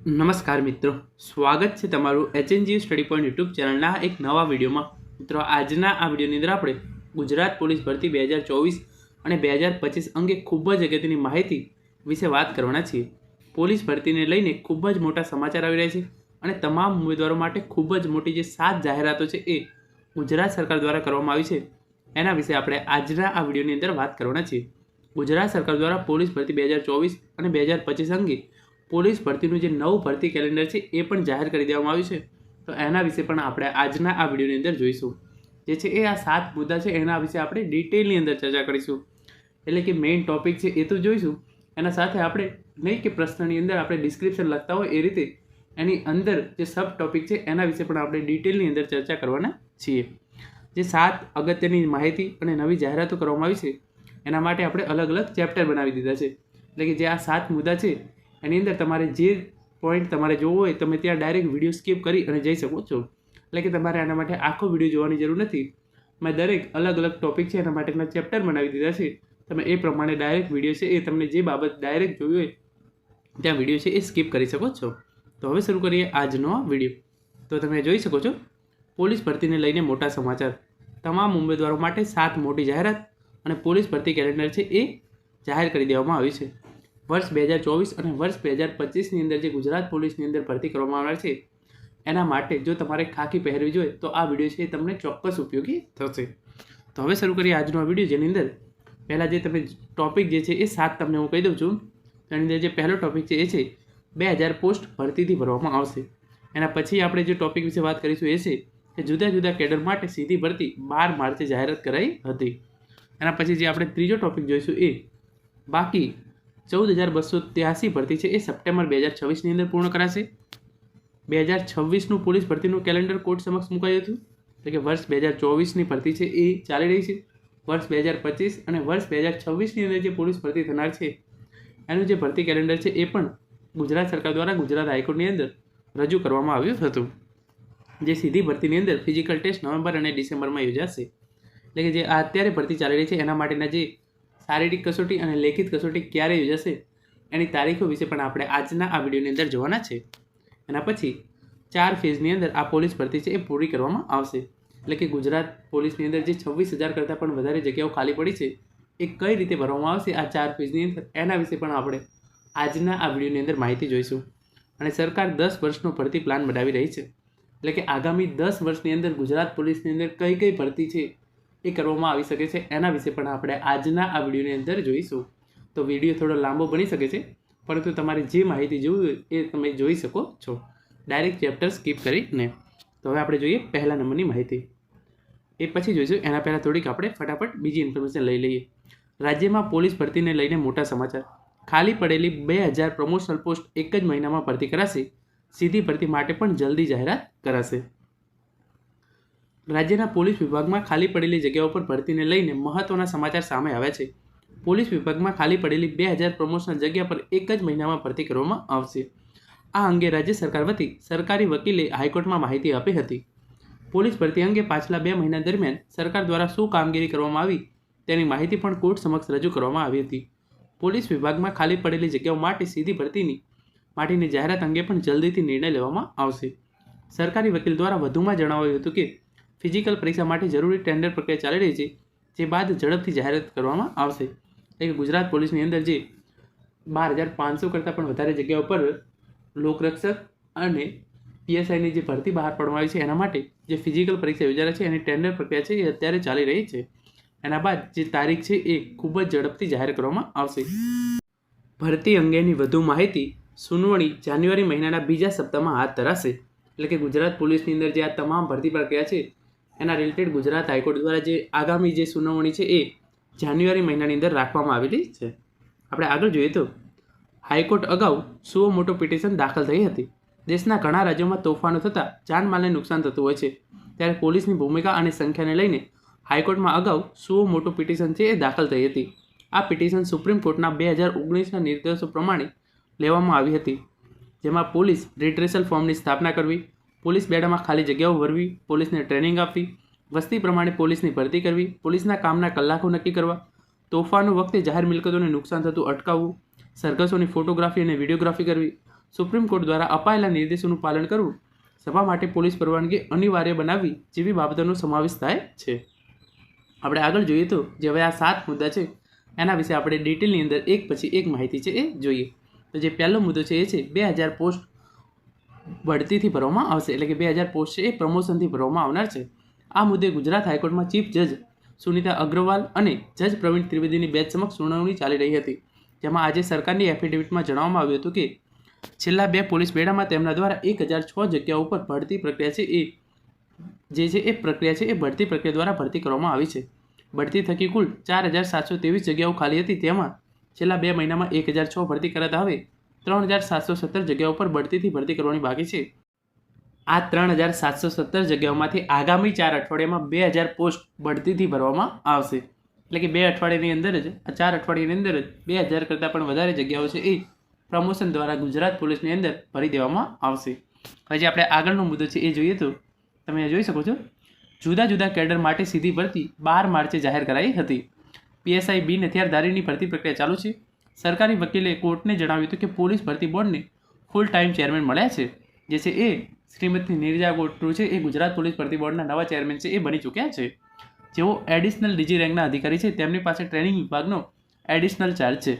નમસ્કાર મિત્રો. સ્વાગત છે તમારું એચએનજી સ્ટડી પોઈન્ટ યુટ્યુબ ચેનલના એક નવા વિડીયોમાં. મિત્રો, આજના આ વિડીયોની અંદર આપણે ગુજરાત પોલીસ ભરતી બે હજાર ચોવીસ અને બે હજાર પચીસ અંગે ખૂબ જ અગત્યની માહિતી વિશે વાત કરવાના છીએ. પોલીસ ભરતીને લઈને ખૂબ જ મોટા સમાચાર આવી રહ્યા છે અને તમામ ઉમેદવારો માટે ખૂબ જ મોટી જે સાત જાહેરાતો છે એ ગુજરાત સરકાર દ્વારા કરવામાં આવી છે. એના વિશે આપણે આજના આ વિડીયોની અંદર વાત કરવાના છીએ. ગુજરાત સરકાર દ્વારા પોલીસ ભરતી બે હજાર ચોવીસ અને બે હજાર પચીસ અંગે પોલીસ ભરતીનું જે નવું ભરતી કેલેન્ડર છે એ પણ જાહેર કરી દેવામાં આવ્યું છે. તો એના વિશે પણ આપણે આજના આ વિડીયોની અંદર જોઈશું. જે છે એ આ સાત મુદ્દા છે, એના વિશે આપણે ડિટેલની અંદર ચર્ચા કરીશું. એટલે કે મેઇન ટોપિક છે એ તો જોઈશું. એના સાથે આપણે નહીં કે પ્રશ્નની અંદર આપણે ડિસ્ક્રિપ્શન લખતા હોય એ રીતે, એની અંદર જે સબ ટોપિક છે એના વિશે પણ આપણે ડિટેલની અંદર ચર્ચા કરવાના છીએ. જે સાત અગત્યની માહિતી અને નવી જાહેરાતો કરવામાં આવી છે, એના માટે આપણે અલગ અલગ ચેપ્ટર બનાવી દીધા છે. એટલે કે જે આ સાત મુદ્દા છે એની અંદર તમારે જે પોઈન્ટ તમારે જોવો હોય, તમે ત્યાં ડાયરેક્ટ વીડિયો સ્કીપ કરી અને જઈ શકો છો. એટલે કે તમારે આના માટે આખો વીડિયો જોવાની જરૂર નથી. મેં દરેક અલગ અલગ ટોપિક છે, એના માટેના ચેપ્ટર બનાવી દીધા છે. તમે એ પ્રમાણે ડાયરેક્ટ વીડિયો છે એ તમને જે બાબત ડાયરેક્ટ જોવી હોય, ત્યાં વીડિયો છે એ સ્કીપ કરી શકો છો. તો હવે શરૂ કરીએ આજનો વીડિયો તો તમે જોઈ શકો છો, પોલીસ ભરતીને લઈને મોટા સમાચાર. તમામ ઉમેદવારો માટે સાત મોટી જાહેરાત અને પોલીસ ભરતી કેલેન્ડર છે એ જાહેર કરી દેવામાં આવી છે. વર્ષ બે હજાર ચોવીસ અને વર્ષ બે હજાર પચીસની અંદર જે ગુજરાત પોલીસની અંદર ભરતી કરવામાં આવે છે, એના માટે જો તમારે ખાકી પહેરવી જોઈએ, તો આ વીડિયો છે એ તમને ચોક્કસ ઉપયોગી થશે. તો હવે શરૂ કરીએ આજનો આ વીડિયો, જેની અંદર પહેલાં જે તમે ટોપિક જે છે એ સાત તમને હું કહી દઉં છું. તેની અંદર જે પહેલો ટોપિક છે એ છે, બે હજાર પોસ્ટ ભરતીથી ભરવામાં આવશે. એના પછી આપણે જે ટોપિક વિશે વાત કરીશું એ છે કે જુદા જુદા કેડર માટે સીધી ભરતી બાર માર્ચે જાહેરાત કરાઈ હતી. એના પછી જે આપણે ત્રીજો ટોપિક જોઈશું એ, બાકી ચૌદ હજાર બસો ત્યાસી ભરતી છે એ સપ્ટેમ્બર બે હજાર છવ્વીસની અંદર પૂર્ણ કરાશે. બે હજાર છવ્વીસનું પોલીસ ભરતીનું કેલેન્ડર કોર્ટ સમક્ષ મુકાયું હતું. એટલે કે વર્ષ બે હજાર ચોવીસની ભરતી છે એ ચાલી રહી છે. વર્ષ બે હજાર પચીસ અને વર્ષ બે હજાર છવ્વીસની અંદર જે પોલીસ ભરતી થનાર છે, એનું જે ભરતી કેલેન્ડર છે એ પણ ગુજરાત સરકાર દ્વારા ગુજરાત હાઈકોર્ટની અંદર રજૂ કરવામાં આવ્યું હતું. જે સીધી ભરતીની અંદર ફિઝિકલ ટેસ્ટ નવેમ્બર અને ડિસેમ્બરમાં યોજાશે. એટલે કે જે અત્યારે ભરતી ચાલી રહી છે એના માટેના જે શારીરિક કસોટી અને લેખિત કસોટી ક્યારે યોજાશે એની તારીખો વિશે પણ આપણે આજના આ વિડીયોની અંદર જોવાના છે. એના પછી ચાર ફેઝની અંદર આ પોલીસ ભરતી છે એ પૂરી કરવામાં આવશે. એટલે કે ગુજરાત પોલીસની અંદર જે છવ્વીસ હજાર કરતાં પણ વધારે જગ્યાઓ ખાલી પડી છે, એ કઈ રીતે ભરવામાં આવશે આ ચાર ફેઝની અંદર એના વિશે પણ આપણે આજના આ વિડીયોની અંદર માહિતી જોઈશું. અને સરકાર દસ વર્ષનો ભરતી પ્લાન બનાવી રહી છે. એટલે કે આગામી દસ વર્ષની અંદર ગુજરાત પોલીસની અંદર કઈ કઈ ભરતી છે એ કરવામાં આવી શકે છે. એના વિશે પણ આપણે આજના આ વિડીયોની અંદર જોઈશું. તો વીડિયો થોડો લાંબો બની શકે છે, પરંતુ તમારે જે માહિતી જોવી એ તમે જોઈ શકો છો. ડાયરેક્ટ ચેપ્ટર સ્કીપ કરીને. તો હવે આપણે જોઈએ પહેલા નંબરની માહિતી. એ પછી જોઈશું. એના પહેલાં થોડીક આપણે ફટાફટ બીજી ઇન્ફોર્મેશન લઈ લઈએ. રાજ્યમાં પોલીસ ભરતીને લઈને મોટા સમાચાર. ખાલી પડેલી બે હજાર પ્રમોશનલ પોસ્ટ એક જ મહિનામાં ભરતી કરાશે. સીધી ભરતી માટે પણ જલ્દી જાહેરાત કરાશે. રાજ્યના પોલીસ વિભાગમાં ખાલી પડેલી જગ્યાઓ પર ભરતીને લઈને મહત્વના સમાચાર સામે આવ્યા છે. પોલીસ વિભાગમાં ખાલી પડેલી બે હજાર પ્રમોશનલ જગ્યા પર એક જ મહિનામાં ભરતી કરવામાં આવશે. આ અંગે રાજ્ય સરકાર વતી સરકારી વકીલે હાઈકોર્ટમાં માહિતી આપી હતી. પોલીસ ભરતી અંગે પાછલા બે મહિના દરમિયાન સરકાર દ્વારા શું કામગીરી કરવામાં આવી તેની માહિતી પણ કોર્ટ સમક્ષ રજૂ કરવામાં આવી હતી. પોલીસ વિભાગમાં ખાલી પડેલી જગ્યાઓ માટે સીધી ભરતીની માટેની જાહેરાત અંગે પણ જલ્દીથી નિર્ણય લેવામાં આવશે. સરકારી વકીલ દ્વારા વધુમાં જણાવાયું હતું કે ફિઝિકલ પરીક્ષા માટે જરૂરી ટેન્ડર પ્રક્રિયા ચાલી રહી છે, જે બાદ ઝડપથી જાહેરાત કરવામાં આવશે. એટલે કે ગુજરાત પોલીસની અંદર જે બાર હજાર પાંચસો કરતાં પણ વધારે જગ્યાઓ પર લોકરક્ષક અને પીએસઆઈની જે ભરતી બહાર પાડવામાં આવી છે, એના માટે જે ફિઝિકલ પરીક્ષા યોજાયેલા છે, એની ટેન્ડર પ્રક્રિયા છે, એ અત્યારે ચાલી રહી છે. એના બાદ જે તારીખ છે, એ ખૂબ જ ઝડપથી જાહેર કરવામાં આવશે. ભરતી અંગેની વધુ માહિતી સુનવણી જાન્યુઆરી મહિનાના બીજા સપ્તાહમાં હાથ ધરાશે. એટલે કે ગુજરાત પોલીસની અંદર જે આ તમામ ભરતી પ્રક્રિયા છે એના રિલેટેડ ગુજરાત હાઈકોર્ટ દ્વારા જે આગામી જે સુનાવણી છે એ જાન્યુઆરી મહિનાની અંદર રાખવામાં આવેલી છે. આપણે આગળ જોઈએ તો હાઈકોર્ટ અગાઉ સુઓ મોટો પિટિશન દાખલ થઈ હતી. દેશના ઘણા રાજ્યોમાં તોફાનો થતાં જાનમાલને નુકસાન થતું હોય છે. ત્યારે પોલીસની ભૂમિકા અને સંખ્યાને લઈને હાઈકોર્ટમાં અગાઉ સુઓ મોટો પિટિશન છે એ દાખલ થઈ હતી. આ પિટિશન સુપ્રીમ કોર્ટના બે હજાર ઓગણીસના નિર્દેશો પ્રમાણે લેવામાં આવી હતી. જેમાં પોલીસ રિટ્રેસલ ફોર્મની સ્થાપના કરવી પોલીસ બેડામાં ખાલી જગ્યાઓ ભરવી, પોલીસને ટ્રેનિંગ આપવી, વસ્તી પ્રમાણે પોલીસની ભરતી કરવી, પોલીસના કામના કલાકો નક્કી કરવા, તોફાનો વખતે જાહેર મિલકતોને નુકસાન થતું અટકાવવું, સરઘસોની ફોટોગ્રાફી અને વિડીયોગ્રાફી કરવી, સુપ્રીમ કોર્ટ દ્વારા અપાયેલા નિર્દેશોનું પાલન કરવું, સભા માટે પોલીસ પરવાનગી અનિવાર્ય બનાવવી જેવી બાબતોનો સમાવેશ થાય છે. આપણે આગળ જોઈએ તો જે હવે આ સાત મુદ્દા છે, એના વિશે આપણે ડિટેલની અંદર એક પછી એક માહિતી છે એ જોઈએ. તો જે પહેલો મુદ્દો છે એ છે, બે હજાર પોસ્ટ બઢતીથી ભરવામાં આવશે. એટલે કે બે હજાર પોસ્ટ છે, એ પ્રમોશનથી ભરવામાં આવનાર છે. આ મુદ્દે ગુજરાત હાઈકોર્ટમાં ચીફ જજ સુનિતા અગ્રવાલ અને જજ પ્રવીણ ત્રિવેદીની બેચ સમક્ષ સુનાવણી ચાલી રહી હતી. જેમાં આજે સરકારની એફિડેવિટમાં જણાવવામાં આવ્યું હતું કે, છેલ્લા બે પોલીસ બેડામાં તેમના દ્વારા એક હજાર છ જગ્યાઓ ઉપર ભરતી પ્રક્રિયા છે, એ જે છે, એ પ્રક્રિયા છે, એ ભરતી પ્રક્રિયા દ્વારા ભરતી કરવામાં આવી છે. ભરતી થકી કુલ ચાર હજાર સાતસો ત્રેવીસ જગ્યાઓ ખાલી હતી. તેમાં છેલ્લા બે મહિનામાં એક હજાર છ ભરતી કરાતા હવે ત્રણ હજાર સાતસો સત્તર જગ્યાઓ પર બઢતીથી ભરતી કરવાની બાકી છે. આ ત્રણ હજાર સાતસો સત્તર જગ્યાઓમાંથી આગામી ચાર અઠવાડિયામાં બે હજાર પોસ્ટ બઢતીથી ભરવામાં આવશે. એટલે કે બે અઠવાડિયાની અંદર જ, આ ચાર અઠવાડિયાની અંદર જ બે હજાર કરતાં પણ વધારે જગ્યાઓ છે એ પ્રમોશન દ્વારા ગુજરાત પોલીસની અંદર ભરી દેવામાં આવશે. હજી આપણે આગળનો મુદ્દો છે એ જોઈએ તો તમે જોઈ શકો છો, જુદા જુદા કેડર માટે સીધી ભરતી બાર માર્ચે જાહેર કરાઈ હતી. પીએસઆઈ બિન હથિયારધારીની ભરતી પ્રક્રિયા ચાલુ છે. સરકારી વકીલે કોર્ટને જણાવ્યું હતું કે પોલીસ ભરતી બોર્ડને ફૂલ ટાઈમ ચેરમેન મળ્યા છે જે છે એ શ્રીમતી નિર્જા ગોટરુ છે, એ ગુજરાત પોલીસ ભરતી બોર્ડના નવા ચેરમેન છે, એ બની ચૂક્યા છે. જેઓ એડિશનલ ડીજી રેન્કના અધિકારી છે, તેમની પાસે ટ્રેનિંગ વિભાગનો એડિશનલ ચાર્જ છે.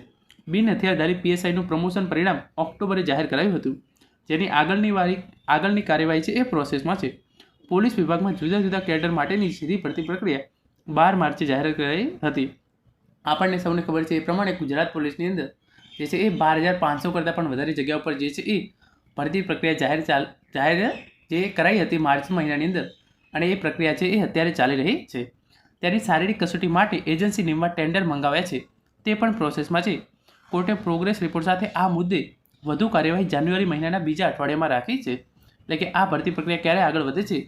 બિન હથિયારધારી પીએસઆઈનું પ્રમોશન પરિણામ ઓક્ટોબરે જાહેર કરાયું હતું, જેની આગળની વારી, આગળની કાર્યવાહી છે એ પ્રોસેસમાં છે. પોલીસ વિભાગમાં જુદા જુદા કેડર માટેની સીધી ભરતી પ્રક્રિયા બાર માર્ચે જાહેર કરાઈ હતી. આપણને સૌને ખબર છે એ પ્રમાણે ગુજરાત પોલીસની અંદર જે છે એ બાર હજાર પાંચસો કરતાં પણ વધારે જગ્યા ઉપર જે છે એ ભરતી પ્રક્રિયા જાહેર ચાલ, જાહેર જે કરાઈ હતી માર્ચ મહિનાની અંદર અને એ પ્રક્રિયા છે એ અત્યારે ચાલી રહી છે. તેની શારીરિક કસોટી માટે એજન્સી નિમવા ટેન્ડર મંગાવ્યા છે. તે પણ પ્રોસેસમાં છે. કોર્ટે પ્રોગ્રેસ રિપોર્ટ સાથે આ મુદ્દે વધુ કાર્યવાહી જાન્યુઆરી મહિનાના બીજા અઠવાડિયામાં રાખી છે. એટલે કે આ ભરતી પ્રક્રિયા ક્યારે આગળ વધે છે?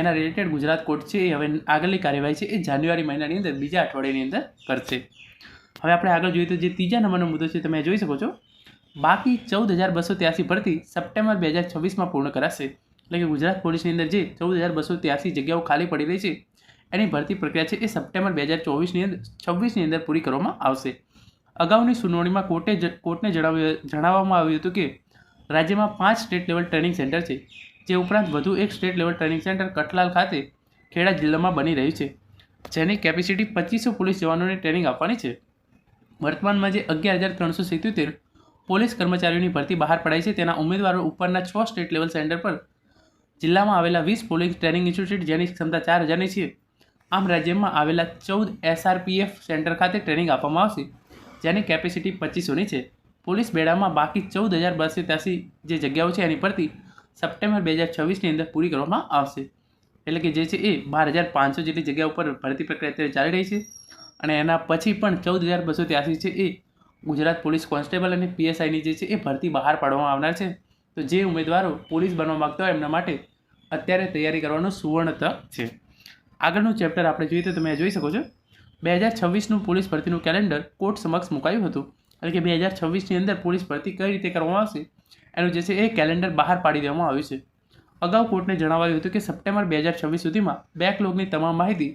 એના રિલેટેડ ગુજરાત કોર્ટ છે, એ હવે આગળની કાર્યવાહી છે, એ જાન્યુઆરી મહિનાની અંદર, બીજા અઠવાડિયાની અંદર કરશે. હવે આપણે આગળ જોઈએ તો જે ત્રીજા નંબરનો મુદ્દો છે, તમે જોઈ શકો છો. બાકી ચૌદ હજાર બસો ત્યાસી ભરતી સપ્ટેમ્બર બે હજાર છવ્વીસમાં પૂર્ણ કરાશે. એટલે કે ગુજરાત પોલીસની અંદર જે ચૌદ હજાર બસો ત્યાસી જગ્યાઓ ખાલી પડી રહી છે, એની ભરતી પ્રક્રિયા છે, એ સપ્ટેમ્બર બે હજાર ચોવીસની અંદર, છવ્વીસની અંદર પૂરી કરવામાં આવશે. અગાઉની સુનાવણીમાં કોર્ટે કોર્ટને જણાવ્યું, જણાવવામાં આવ્યું હતું કે રાજ્યમાં પાંચ સ્ટેટ લેવલ ટ્રેનિંગ સેન્ટર છે. જે ઉપરાંત વધુ એક state level training centre Kathlal ખાતે ખેડા જિલ્લામાં બની રહ્યું છે, જેની કેપેસિટી પચીસો પોલીસ જવાનોને ટ્રેનિંગ આપવાની છે. વર્તમાનમાં જે અગિયાર હજાર ત્રણસો સિત્યોતેર પોલીસ કર્મચારીઓની ભરતી બહાર પડાઈ છે, તેના ઉમેદવારો ઉપરના છ સ્ટેટ લેવલ સેન્ટર પર જિલ્લામાં આવેલા વીસ પોલીસ ટ્રેનિંગ ઇન્સ્ટિટ્યૂટ, જેની ક્ષમતા ચાર હજારની છે. આમ રાજ્યમાં આવેલા ચૌદ એસઆરપીએફ સેન્ટર ખાતે ટ્રેનિંગ આપવામાં આવશે, જેની કેપેસિટી પચીસોની છે. પોલીસ બેડામાં બાકી ચૌદ હજાર બસો ત્યાસી જે જગ્યાઓ છે, એની પરથી સપ્ટેમ્બર બે હજાર છવ્વીસની અંદર પૂરી કરવામાં આવશે. એટલે કે જે છે એ બાર હજાર પાંચસો જેટલી જગ્યા ઉપર ભરતી પ્રક્રિયા અત્યારે ચાલી રહી છે. અને એના પછી પણ ચૌદ હજાર બસો ત્યાસી છે એ ગુજરાત પોલીસ કોન્સ્ટેબલ અને પીએસઆઈની જે છે એ ભરતી બહાર પાડવામાં આવનાર છે. તો જે ઉમેદવારો પોલીસ બનવા માગતા હોય એમના માટે અત્યારે તૈયારી કરવાનો સુવર્ણ તક છે. આગળનું ચેપ્ટર આપણે જોઈએ તો તમે જોઈ શકો છો. બે હજાર છવ્વીસનું પોલીસ ભરતીનું કેલેન્ડર કોર્ટ સમક્ષ મુકાયું હતું. એટલે કે બે હજાર છવ્વીસની અંદર પોલીસ ભરતી કઈ રીતે કરવામાં આવશે? એનું જે છે એ કેલેન્ડર બહાર પાડી દેવામાં આવ્યું છે. અગાઉ કોર્ટને જણાવાયું હતું કે સપ્ટેમ્બર બે હજાર છવ્વીસ સુધીમાં બેકલોગની તમામ માહિતી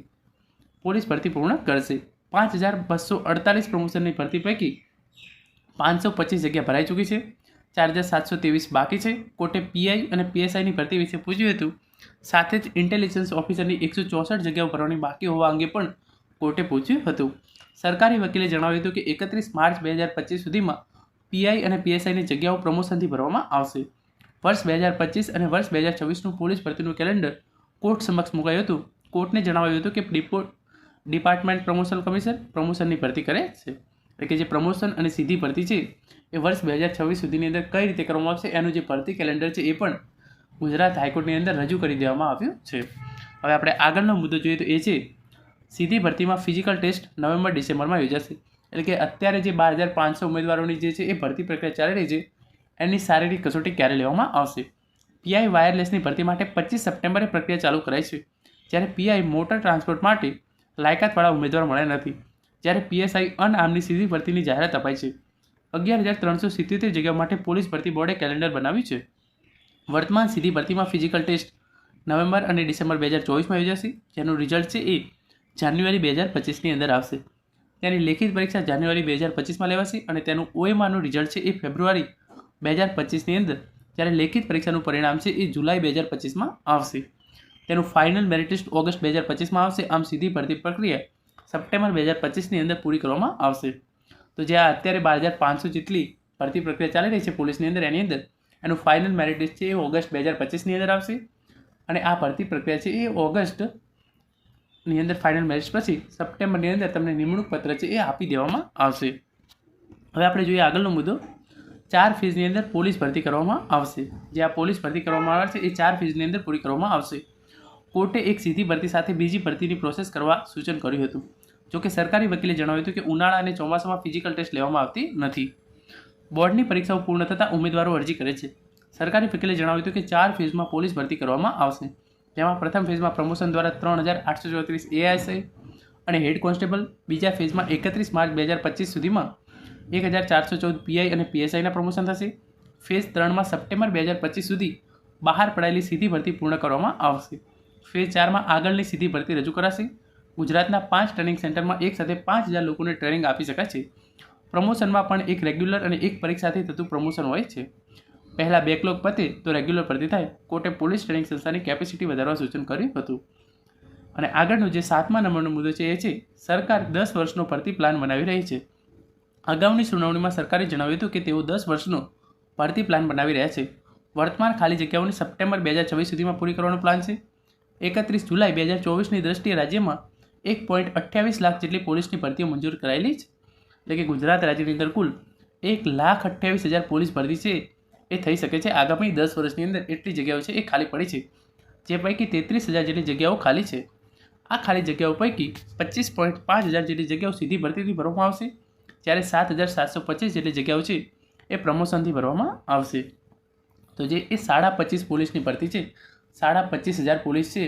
પોલીસ ભરતી પૂર્ણ કરશે. પાંચ હજાર બસો અડતાલીસ પ્રમોશનની ભરતી પૈકી પાંચસો પચીસ જગ્યા ભરાઈ ચૂકી છે. ચાર હજાર સાતસો ત્રેવીસ બાકી છે. કોર્ટે પીઆઈ અને પીએસઆઈની ભરતી વિશે પૂછ્યું હતું. સાથે જ ઇન્ટેલિજન્સ ઓફિસરની એકસો ચોસઠ જગ્યાઓ ભરવાની બાકી હોવા અંગે પણ કોર્ટે પૂછ્યું હતું. સરકારી વકીલે જણાવ્યું હતું કે એકત્રીસ માર્ચ બે હજાર પચીસ સુધીમાં પીઆઈ અને પીએસઆઈની જગ્યાઓ પ્રમોશનથી ભરવામાં આવશે. વર્ષ બે હજાર પચીસ અને વર્ષ બે હજાર છવ્વીસનું પોલીસ ભરતીનું કેલેન્ડર કોર્ટ સમક્ષ મુકાયું હતું. કોર્ટને જણાવ્યું હતું કે ડિપાર્ટમેન્ટ પ્રમોશન કમિશન પ્રમોશનની ભરતી કરે છે. એટલે કે જે પ્રમોશન અને સીધી ભરતી છે, એ વર્ષ બે હજાર છવ્વીસ સુધીની અંદર કઈ રીતે કરવામાં આવશે, એનું જે ભરતી કેલેન્ડર છે, એ પણ ગુજરાત હાઈકોર્ટની અંદર રજૂ કરી દેવામાં આવ્યું છે. હવે આપણે આગળનો મુદ્દો જોઈએ તો એ છે, સીધી ભરતીમાં ફિઝિકલ ટેસ્ટ નવેમ્બર ડિસેમ્બરમાં યોજાશે. એટલે કે અત્યારે જે બાર હજાર પાંચસો ઉમેદવારોની જે છે એ ભરતી પ્રક્રિયા ચાલી રહી છે, એની શારીરિક કસોટી ક્યારે લેવામાં આવશે? પીઆઈ વાયરલેસની ભરતી માટે પચીસ સપ્ટેમ્બરે પ્રક્રિયા ચાલુ કરાઈ છે. જ્યારે પીઆઈ મોટર ટ્રાન્સપોર્ટ માટે લાયકાતવાળા ઉમેદવાર મળ્યા નથી. જ્યારે પીએસઆઈ અનઆર્મની સીધી ભરતીની જાહેરાત અપાઈ છે. અગિયાર હજાર ત્રણસો સિત્યોતેર જગ્યાઓ માટે પોલીસ ભરતી બોર્ડે કેલેન્ડર બનાવ્યું છે. વર્તમાન સીધી ભરતીમાં ફિઝિકલ ટેસ્ટ નવેમ્બર અને ડિસેમ્બર બે હજાર ચોવીસમાં યોજાશે. જેનું રિઝલ્ટ છે એ જાન્યુઆરી બે હજાર પચીસની અંદર આવશે. તેની લેખિત પરીક્ષા જાન્યુઆરી બે હજાર પચીસમાં લેવાશે અને તેનું ઓએમઆરનું રિઝલ્ટ છે એ ફેબ્રુઆરી બે હજાર પચીસની અંદર. જ્યારે લેખિત પરીક્ષાનું પરિણામ છે એ જુલાઈ બે હજાર પચીસમાં આવશે. તેનું ફાઇનલ મેરિટ લિસ્ટ ઓગસ્ટ બે હજાર પચીસમાં આવશે. આમ સીધી ભરતી પ્રક્રિયા સપ્ટેમ્બર બે હજાર પચીસની અંદર પૂરી કરવામાં આવશે. તો જે અત્યારે બાર હજાર પાંચસો જેટલી ભરતી પ્રક્રિયા ચાલી રહી છે પોલીસની અંદર, એની અંદર, એનું ફાઇનલ મેરિટ લિસ્ટ છે એ ઓગસ્ટ બે હજાર પચીસની અંદર આવશે. અને આ ભરતી પ્રક્રિયા છે એ ઓગસ્ટની અંદર ફાઇનલ મેરેજ પછી સપ્ટેમ્બરની અંદર તમને નિમણૂક પત્ર છે એ આપી દેવામાં આવશે. હવે આપણે જોઈએ આગળનો મુદ્દો. ચાર ફીઝની અંદર પોલીસ ભરતી કરવામાં આવશે. જે આ પોલીસ ભરતી કરવામાં આવે છે એ ચાર ફીઝની અંદર પૂરી કરવામાં આવશે. કોર્ટે એક સીધી ભરતી સાથે બીજી ભરતીની પ્રોસેસ કરવા સૂચન કર્યું હતું. જોકે સરકારી વકીલે જણાવ્યું હતું કે ઉનાળા અને ચોમાસામાં ફિઝિકલ ટેસ્ટ લેવામાં આવતી નથી. બોર્ડની પરીક્ષાઓ પૂર્ણ થતાં ઉમેદવારો અરજી કરે છે. સરકારી વકીલે જણાવ્યું હતું કે ચાર ફેઝમાં પોલીસ ભરતી કરવામાં આવશે. જેમાં પ્રથમ ફેઝમાં પ્રમોશન દ્વારા ત્રણ હજાર આઠસો ચોત્રીસ એએસઆઈ અને હેડ કોન્સ્ટેબલ, બીજા ફેઝમાં એકત્રીસ માર્ચ બે હજાર પચીસ સુધીમાં એક હજાર ચારસો ચૌદ પીઆઈ અને પીએસઆઈના પ્રમોશન થશે. ફેઝ ત્રણમાં સપ્ટેમ્બર બે હજાર પચીસ સુધી બહાર પડાયેલી સીધી ભરતી પૂર્ણ કરવામાં આવશે. ફેઝ ચારમાં આગળની સીધી ભરતી રજૂ કરાશે. ગુજરાતના પાંચ ટ્રેનિંગ સેન્ટરમાં એક સાથે પાંચ હજાર લોકોને ટ્રેનિંગ આપી શકાય છે. પ્રમોશનમાં પણ એક રેગ્યુલર અને એક પરીક્ષાથી થતું પ્રમોશન હોય છે. પહેલાં બેકલોગ પતે તો રેગ્યુલર ભરતી થાય. કોર્ટે પોલીસ ટ્રેનિંગ સંસ્થાની કેપેસિટી વધારવા સૂચન કર્યું હતું. અને આગળનો જે સાતમા નંબરનો મુદ્દો છે એ છે, સરકાર દસ વર્ષનો ભરતી પ્લાન બનાવી રહી છે. અગાઉની સુનાવણીમાં સરકારે જણાવ્યું હતું કે તેઓ દસ વર્ષનો ભરતી પ્લાન બનાવી રહ્યા છે. વર્તમાન ખાલી જગ્યાઓની સપ્ટેમ્બર બે હજાર છવ્વીસ સુધીમાં પૂરી કરવાનો પ્લાન છે. એકત્રીસ જુલાઈ બે હજાર ચોવીસની દ્રષ્ટિએ રાજ્યમાં એક પોઈન્ટ અઠ્યાવીસ લાખ જેટલી પોલીસની ભરતીઓ મંજૂર કરાયેલી છે. એટલે કે ગુજરાત રાજ્યની અંદર કુલ એક લાખ અઠ્યાવીસ હજાર પોલીસ ભરતી છે. એ થઈ શકે છે. આગામી દસ વર્ષની અંદર એટલી જગ્યાઓ છે એ ખાલી પડી છે. જે પૈકી તેત્રીસ હજાર જેટલી જગ્યાઓ ખાલી છે. આ ખાલી જગ્યાઓ પૈકી પચીસ પોઈન્ટ પાંચ હજાર જેટલી જગ્યાઓ સીધી ભરતીથી ભરવામાં આવશે. જ્યારે સાત હજાર સાતસો પચીસ જેટલી જગ્યાઓ છે એ પ્રમોશનથી ભરવામાં આવશે. તો જે એ સાડા પચીસ પોલીસની ભરતી છે, સાડા પચીસ હજાર પોલીસ છે,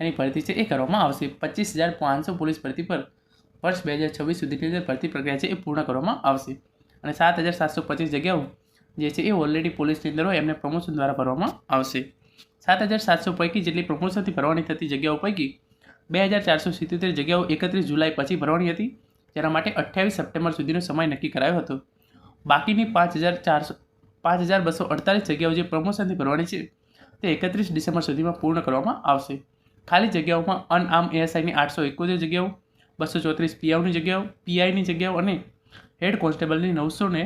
એની ભરતી છે એ કરવામાં આવશે. પચીસ હજાર પાંચસો પોલીસ ભરતી પર વર્ષ બે હજાર છવ્વીસ સુધીની અંદર ભરતી પ્રક્રિયા છે એ પૂર્ણ કરવામાં આવશે. અને સાત હજાર સાતસો પચીસ જગ્યાઓ જે છે એ ઓલરેડી પોલીસની અંદર હોય, એમને પ્રમોશન દ્વારા ભરવામાં આવશે. સાત હજાર સાતસો પૈકી જેટલી પ્રમોશનથી ભરવાની થતી જગ્યાઓ પૈકી બે હજાર ચારસો સિત્તોતેર જગ્યાઓ એકત્રીસ જુલાઈ પછી ભરવાની હતી, જેના માટે અઠ્યાવીસ સપ્ટેમ્બર સુધીનો સમય નક્કી કરાયો હતો. બાકીની પાંચ હજાર ચારસો, પાંચ હજાર બસો અડતાલીસ જગ્યાઓ જે પ્રમોશનથી ભરવાની છે, તે એકત્રીસ ડિસેમ્બર સુધીમાં પૂર્ણ કરવામાં આવશે. ખાલી જગ્યાઓમાં અનઆર્મ એએસઆઈની આઠસો એકોતેર જગ્યાઓ, બસો ચોત્રીસ પીઆઈની જગ્યાઓ પીઆઈની જગ્યાઓ અને હેડ કોન્સ્ટેબલની નવસો ને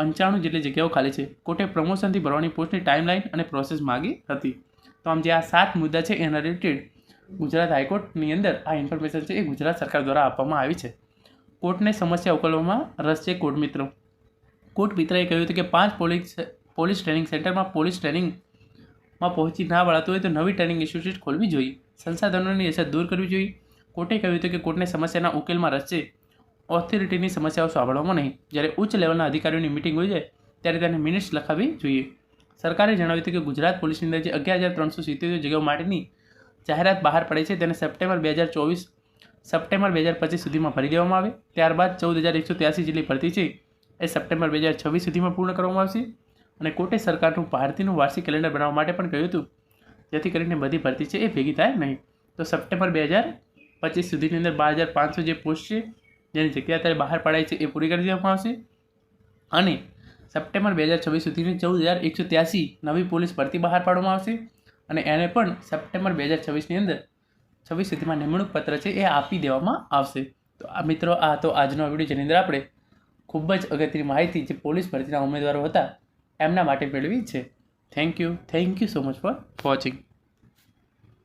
પંચાણું જેટલી જગ્યાઓ ખાલી છે. કોર્ટે પ્રમોશનથી ભરવાની પોસ્ટની ટાઈમલાઈન અને પ્રોસેસ માગી હતી. તો આમ જે આ સાત મુદ્દા છે એના રિલેટેડ ગુજરાત હાઈકોર્ટની અંદર આ ઇન્ફોર્મેશન છે એ ગુજરાત સરકાર દ્વારા આપવામાં આવી છે. કોર્ટને સમસ્યા ઉકેલવામાં રસ છે કોર્ટ મિત્રો. કોર્ટ મિત્રએ કહ્યું હતું કે પાંચ પોલીસ પોલીસ ટ્રેનિંગ સેન્ટરમાં પોલીસ ટ્રેનિંગમાં પહોંચી ના વળાતું હોય તો નવી ટ્રેનિંગ ઇન્સ્ટિટ્યૂટ ખોલવી જોઈએ. સંસાધનોની અછત દૂર કરવી જોઈએ. કોર્ટે કહ્યું હતું કે કોર્ટને સમસ્યાના ઉકેલમાં રસ છે ઓથોરિટીની સમસ્યાઓ સાંભળવામાં નહીં. જ્યારે ઉચ્ચ લેવલના અધિકારીઓની મિટિંગ હોય જાય ત્યારે તેને મિનિટ્સ લખાવી જોઈએ. સરકારે જણાવ્યું હતું કે ગુજરાત પોલીસની અંદર જે અગિયાર હજાર ત્રણસો સિત્તેર જગ્યાઓ માટેની જાહેરાત બહાર પડે છે, તેને સપ્ટેમ્બર બે હજાર ચોવીસ, સપ્ટેમ્બર બે હજાર પચીસ સુધીમાં ભરી દેવામાં આવે. ત્યારબાદ ચૌદ હજાર એકસો ત્યાસી જેટલી ભરતી છે, એ સપ્ટેમ્બર બે હજાર છવ્વીસ સુધીમાં પૂર્ણ કરવામાં આવશે. અને કોર્ટે સરકારનું ભારતીયનું વાર્ષિક કેલેન્ડર બનાવવા માટે પણ કહ્યું હતું, જેથી કરીને બધી ભરતી છે એ ભેગી થાય નહીં. તો સપ્ટેમ્બર બે હજાર પચીસ સુધીની અંદર બાર હજાર પાંચસો જે પોસ્ટ છે જેની જગ્યા અત્યારે બહાર પડાય છે એ પૂરી કરી દેવામાં આવશે. અને સપ્ટેમ્બર બે હજાર છવ્વીસ સુધીની ચૌદ હજાર એકસો ત્યાસી નવી પોલીસ ભરતી બહાર પાડવામાં આવશે. અને એને પણ સપ્ટેમ્બર બે હજાર છવ્વીસની અંદર છવ્વીસ સુધીમાં નિમણૂક પત્ર છે એ આપી દેવામાં આવશે. તો આ મિત્રો, આ તો આજનો વીડિયો જેની અંદર આપણે ખૂબ જ અગત્યની માહિતી જે પોલીસ ભરતીના ઉમેદવારો હતા, એમના માટે મેળવી છે. Thank you thank you so much for watching